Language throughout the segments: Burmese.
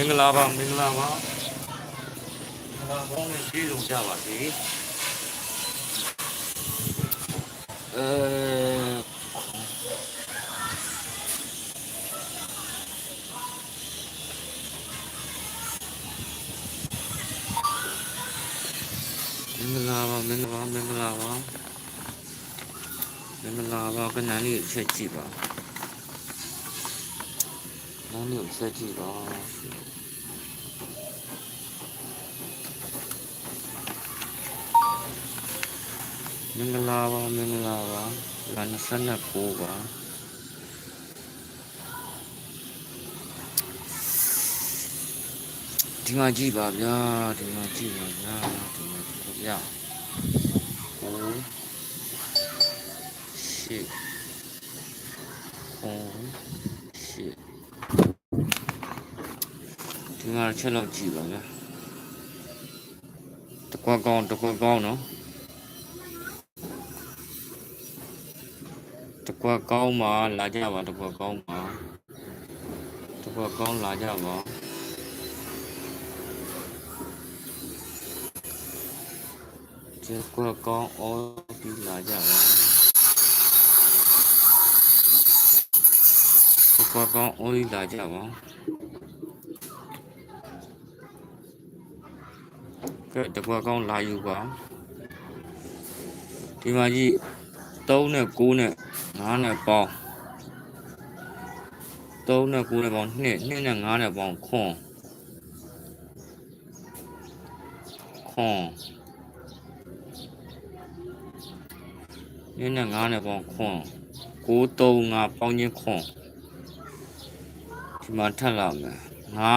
င်္ဂလာပါမင်္ဂလာပါမင်္ဂလာပေါင်းနဲ့ပြည့်စုံကြပါစေအဲမင်္ဂလာပါမင်္ဂလာပါမင်္ဂလာပါမင်္ဂလာပါကနန်းလေးချက်ကြည့်ပါ နန်းလေးချက်ကြည့်ပါမင်္ဂလာပါမင်္ဂလာပါလာ29ပါဒီမှာကြည့်ပါဗျာဒီမှာကြည့်ပါဗျာဒီမှာကြည့်ပါဗျာဟိုရှစ်ဟိုရှစ်ဒီမှာတစ် ချက်လောက်ကြည့်ပါဗျာတကွက်ကောင်းတကွက်ကောင်းနော်တကွက်ကောင်းပါလာကြပါတကွက်ကောင်းပါတကွက်ကောင်းလာကြပါဒီကွက်ကောင်းအော်ဒီလာကြပါတကွက်ကောင်းအော်ဒီလာကြပါ ကဲတကွက်ကောင်းလာယူပါဒီမှာကြီး3နဲ့9နဲ့9နဲ့ပေါင်း3နဲ့9နဲ့ပေါင်း2 2နဲ့5နဲ့ပေါင်းခွန်ခွန်2နဲ့5နဲ့ပေါင်းခွန်9 3 5ပေါင်းချင်းခွန်ဒီမှာထပ်လာမယ်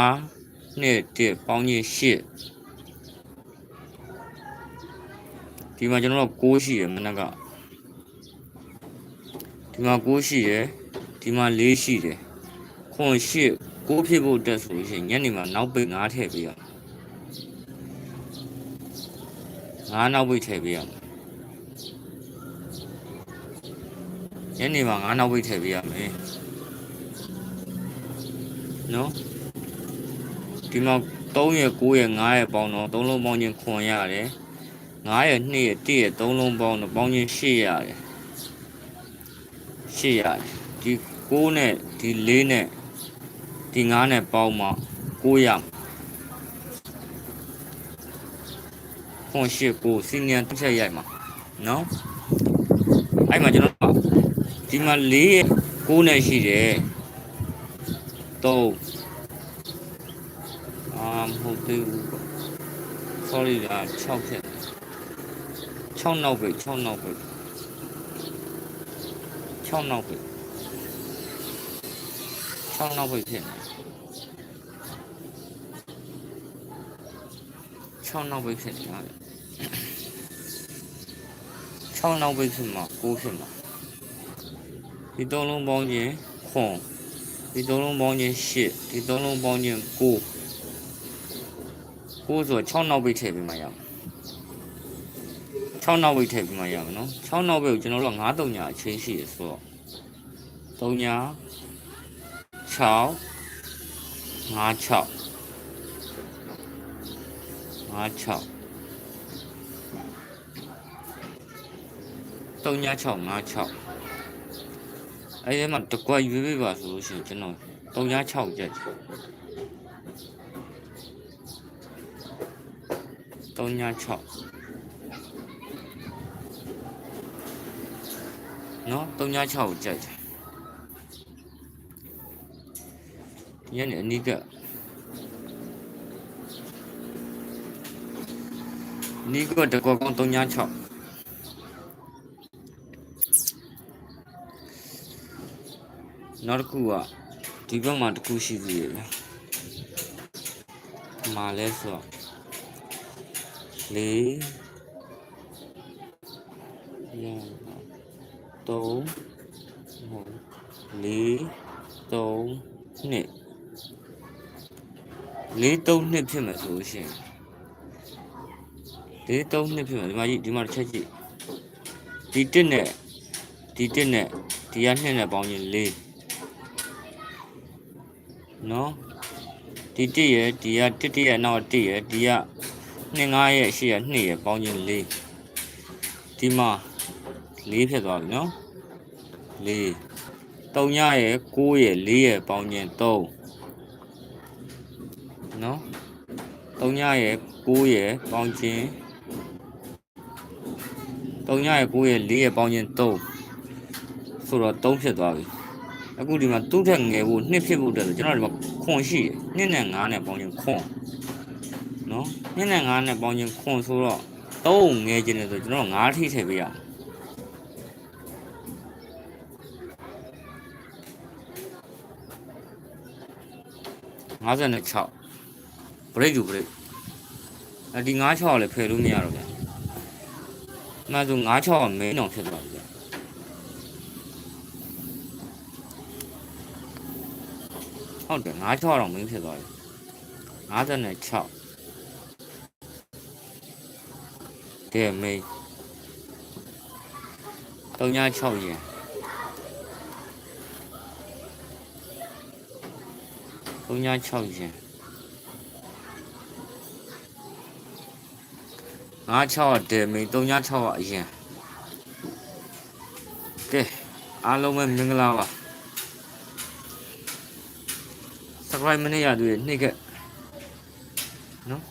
5နှစ်1ပေါင်းချင်း8 ဒီမှာကျွန်တော်တို့6ရှိရမနက်ကဒီမှာ9ရှိရယ်ဒီမှာ4ရှိတယ်ခွန်8 9ဖြစ်ဖို့တက်ဆိုလို့ရှိရင်ညနေမှာနောက်ပိတ်9ထည့်ပေးရ9နောက်ပိတ်ထည့်ပေးရညနေမှာ9နောက်ပိတ်ထည့်ပေးရမယ်နော်ဒီမှာ3ရယ်9ရယ်5ရယ်ပေါင်းတော့3လုံးပေါင်းချင်းခွန်ရတယ် 9ရယ်2ရယ်1ရယ်3လုံးပေါင်းတော့ပေါင်းချင်း8ရတယ်ရှေ့ရတယ်ဒီ6နဲ့ဒီ4နဲ့ဒီ9နဲ့ပေါင်းမှ9ရမှာခွန်ရှေ့ကိုစီနီယံတစ်ချက်ရိုက်မှာနော်အဲ့မှာကျွန်တော်ဒီမှာ4ရဲ့6နဲ့ရှိတယ်3အာမဟုတ်သေးဘူးပေါ့ sorry ဒါ6ဖြစ် 6နောက်ပဲ6နောက်ပဲ6နောက်ပဲ6နောက်ပဲဖြစ်နေ6နောက်ပဲဖြစ်နေတာလေ6နောက်ပဲဖြစ်မှာ9ဖြစ်မှာဒီသုံးလုံးပေါင်းခြင်းခွန်ဒီသုံးလုံးပေါင်းခြင်း8ဒီသုံးလုံးပေါင်းခြင်း9 9ဆို6နောက်ပဲထည့်ပြီးမှရအောင် 6နောက်ဝိတ်ထည့်ပြီးမှရမယ်နော်6နောက်ဝိတ်ကိုကျွန်တော်တို့က9တုံညာအချင်းရှိရဆိုတော့3ညာ6 5 6 5 6 3ညာ6 5 6အဲ့ဒီမှာတကွက်ရွေးပေးပါဆိုလို့ရှိရင်ကျွန်တော်3ညာ6ကြက်3ညာ6 နော်36ကိုကြိုက်တယ်ဒီကနေအနိကနီကတကောကောင်း36နောက်တစ်ခုကဒီဘက်မှာတစ်ခုရှိသေးတယ်လေမာလဲဆိုတော့လေးရပါ 3ဟုတ်4 3နှစ်4 3နှစ်ဖြစ်မယ်ဆိုလို့ရှိရင်4 3နှစ်ဖြစ်မယ်ဒီမှာကြည့်ဒီမှာတစ်ချက်ကြည့်ဒီတစ်နဲ့ဒီတစ်နဲ့ဒီကနှစ်နဲ့ပေါင်းရင်4နော်ဒီတစ်ရယ်ဒီကတစ်တစ်ရဲ့နောက်တစ်ရယ်ဒီကနှစ်ငါးရဲ့ရှေ့ကနှစ်ရယ်ပေါင်းချင်း၄ဒီမှာ ၄ဖြစ်သွားပြီနော်၄၃ညရဲ့9ရဲ့4ရဲ့ပေါင်းချင်း3နော်၃ညရဲ့9ရဲ့ပေါင်းချင်း3ညရဲ့9ရဲ့4ရဲ့ပေါင်းချင်း3ဆိုတော့3ဖြစ်သွားပြီအခုဒီမှာသူ့ထက်ငယ်ဖို့နှစ်ဖြစ်ဖို့တက်ဆိုကျွန်တော်ဒီမှာခွန်ရှိတယ်နှစ်နဲ့9နဲ့ပေါင်းချင်းခွန်နော်နှစ်နဲ့9နဲ့ပေါင်းချင်းခွန်ဆိုတော့3ငယ်ခြင်းတယ်ဆိုကျွန်တော်9ထိထည့်ပေးရ 56 break ယူ break အဲဒီ96လည်းဖယ်လို့မရတော့ဗျာအမှန်ဆို96က main အောင်ဖြစ်သွားပြီဗျာဟုတ်တယ်96တော့ main ဖြစ်သွားပြီ56တဲ့ main 36ရယ် 36ရယ်96ကဒယ်မီ36ကအရင်ကဲအားလုံးပဲမင်္ဂလာပါ subscribe မနေ့ရသူရဲ့နှိပ်ခဲ့နော်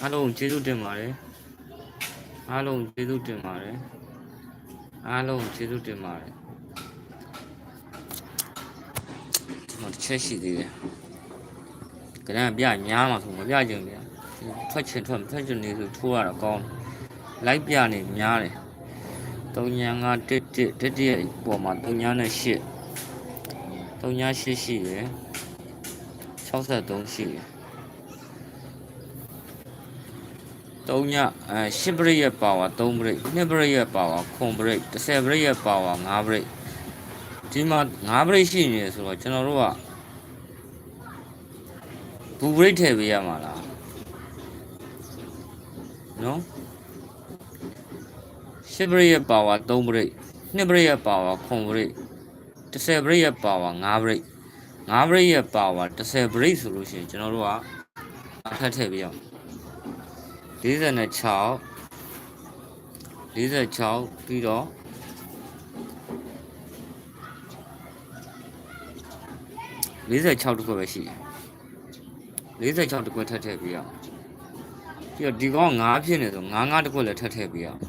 အားလုံးကျေးဇူးတင်ပါတယ်အားလုံးကျေးဇူးတင်ပါတယ်အားလုံးကျေးဇူးတင်ပါတယ်ဒီ မှာတစ်ချက်ရှိသေးတယ်ကနန်းပြညားမှာဆိုမပြချင်ဗျာထွက်ချင်ထွက်မထွက်ချင်နေဆိုထိုးရတော့ကောင်းတယ်လိုက်ပြနေများတယ်3ညာ5 1 1တစ်တရဲ့ပေါ်မှာ3ညာနဲ့8 3ညာ8ရှိရယ်63ရှိရယ်3ညာအဲ10ဘရိတ်ရဲ့ပါဝါ3ဘရိတ်2ဘရိတ်ရဲ့ပါဝါ9ဘရိတ်10ဘရိတ်ရဲ့ပါဝါ5ဘရိတ် ဒီမှာ5ဘရိတ်ရှိနေဆိုတော့ကျွန်တော်တို့ကဘူဘရိတ်ထည့်ပေးရမှာလားနော်10ဘရိတ်ရဲ့ပါဝါ3ဘရိတ်2ဘရိတ်ရဲ့ပါဝါ9ဘရိတ်10ဘရိတ်ရဲ့ပါဝါ5ဘရိတ်5ဘရိတ်ရဲ့ပါဝါ10ဘရိတ်ဆိုလို့ရှိရင်ကျွန်တော်တို့ကထပ်ထည့်ပြရအောင်46 46ပြီးတော့ 46တခုပဲရှိတယ်46တခုထပ်ထည့်ပြရအောင်ပြီးတော့ဒီကောင်ငါးဖြစ်နေဆိုငါးငါးတစ်ခွက်လည်းထပ်ထည့်ပေးရအောင်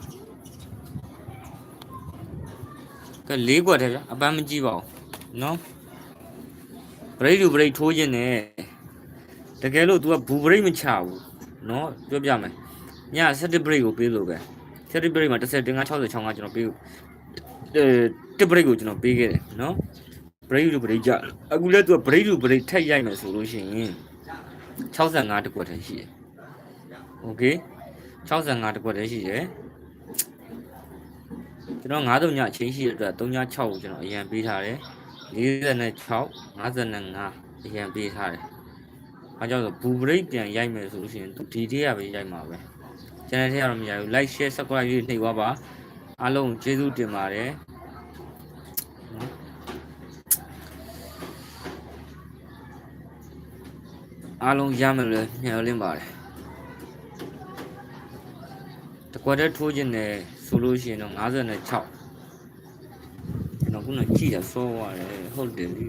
ကဲလေးခွက်ထဲဗျအပန်းမကြည့်ပါဘူးနော်ဘရိတ်လူဘရိတ်ထိုးခြင်းနဲ့တကယ်လို့ तू ကဘူဘရိတ်မချဘူးနော်ပြောပြမယ်ည7ဘရိတ်ကိုပေးလို့ပဲ7ဘရိတ်မှာ10တင်9 60 65ကျွန်တော်ပေးအဲတစ်ဘရိတ်ကိုကျွန်တော်ပေးခဲ့တယ်နော် break လို့ break ကြအခုလည်းသူက break လို့ break ထက်ရိုက်မယ်ဆိုလို့ရှိရင်65တကွက်တည်းရှိတယ်။ Okay 65တကွက်တည်းရှိတယ်။ကျွန်တော်9ညအချင်းရှိတဲ့အတွက်3ည6ကိုကျွန်တော်အရန်ပေးထားတယ်။46 55အရန်ပေးထားတယ်။အားကြောင့်ဆိုဘူဘရိတ်ပြန်ရိုက်မယ်ဆိုလို့ရှိရင်သူဒီတေးရပဲရိုက်မှာပဲ။ channel ထဲကတော့မရဘူး။ like share subscribe လေးနှိပ်သွားပါ။အားလုံးကျေးဇူးတင်ပါတယ်။ အားလုံးရမယ်လို့မျှော်လင့်ပါတယ်တကွက်တည်းထိုးခြင်းနဲ့ဆိုလို့ရှိရင်တော့56ကျွန်တော်ခုနကြည့်ရစောရတယ်ဟုတ်တယ်လေ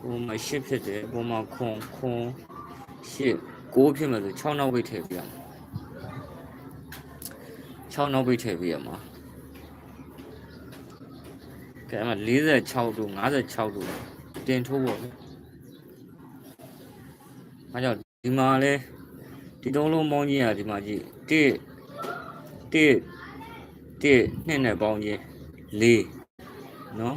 ဟိုမှာရှစ်ဖြစ်တယ်ဟိုမှာခွန်ခွန်ရှစ်6ဖြစ်မယ်ဆို6နောက်ဝိတ်ထည့်ပြရမှာ6နောက်ဝိတ်ထည့်ပြရမှာကဲအမ46တို့56တို့တင်ထိုးပေါ့လေ အဲကြောင့်ဒီမှာလဲဒီတုံးလုံးပေါင်းကြီးอ่ะဒီမှာကြည့်1 1 1နှစ်နဲ့ပေါင်းချင်း4နော်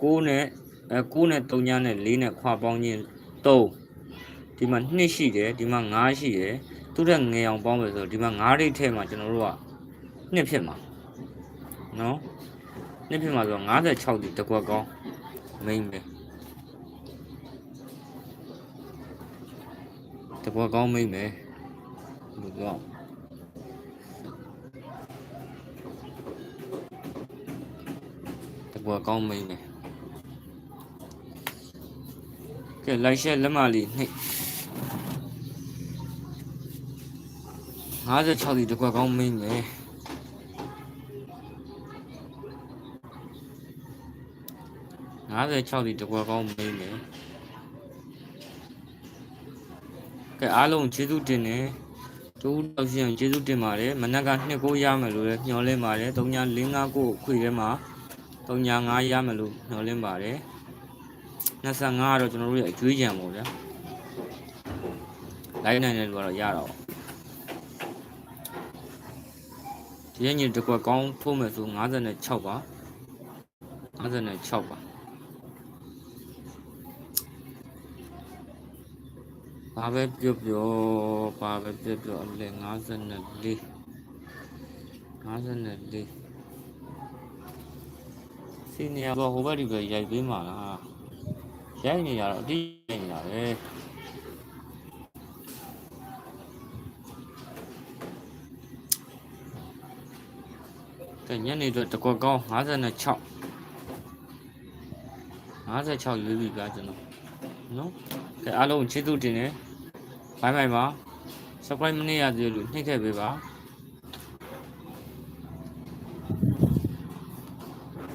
6နဲ့အဲ9နဲ့3ညနဲ့4နဲ့ခွာပေါင်းချင်း3ဒီမှာ2ရှိတယ်ဒီမှာ5ရှိတယ်သူ့ထက်ငယ်အောင်ပေါင်းမယ်ဆိုတော့ဒီမှာ5ရိတ်ထဲမှာကျွန်တော်တို့က2ဖြစ်မှာနော်2ဖြစ်မှာဆိုတော့56ဒီတစ်ကွက်ကောင်း main ပဲတစ် ကွက်ကောင်း main ပဲဘယ်လိုပြောတကွာကောင်းမင်းပဲကကဲလိုက်ရှက်လက်မလေးနှိပ်56ဒီတစ်ခွက်ကောင်းမင်းမယ်56ဒီတစ်ခွက်ကောင်းမင်းမယ်ကဲ အားလုံးကျေးဇူးတင်တယ်တူတော့ရှင်ကျေးဇူးတင်ပါတယ်မနက်ကနှစ်ကိုရမယ်လို့လည်းညှော်လင့်ပါတယ်3945ကိုခွေထဲမှာ39ရမယ်လို့ညှော်လင့်ပါတယ်25ကတော့ကျွန်တော်တို့ရဲ့အကျွေးကြံပေါ့ဗျာလိုက်နိုင်တဲ့လူကတော့ရတော့ဒီညတကွက်ကောင်းထိုးမယ်ဆို56ပါ56ပါ ဘာပဲပြောပြောဘာပဲပြောပြောအလဲ54 54စီနီယာဘောဟိုဘက်ဒီပဲရိုက်ပေးမှာလားရိုက်နေရတော့အတိရိုက်နေတာပဲကဲညနေအတွက်တကွက်ကောင်း56 56ရွေးပြီဗျာကျွန်တော်နော်ကဲ အားလုံးကျေးဇူးတင်တယ်ဘိုင်ဘိုင်ပါ subscribe မနေရသေးလို့နှိပ်ခဲ့ပေးပါ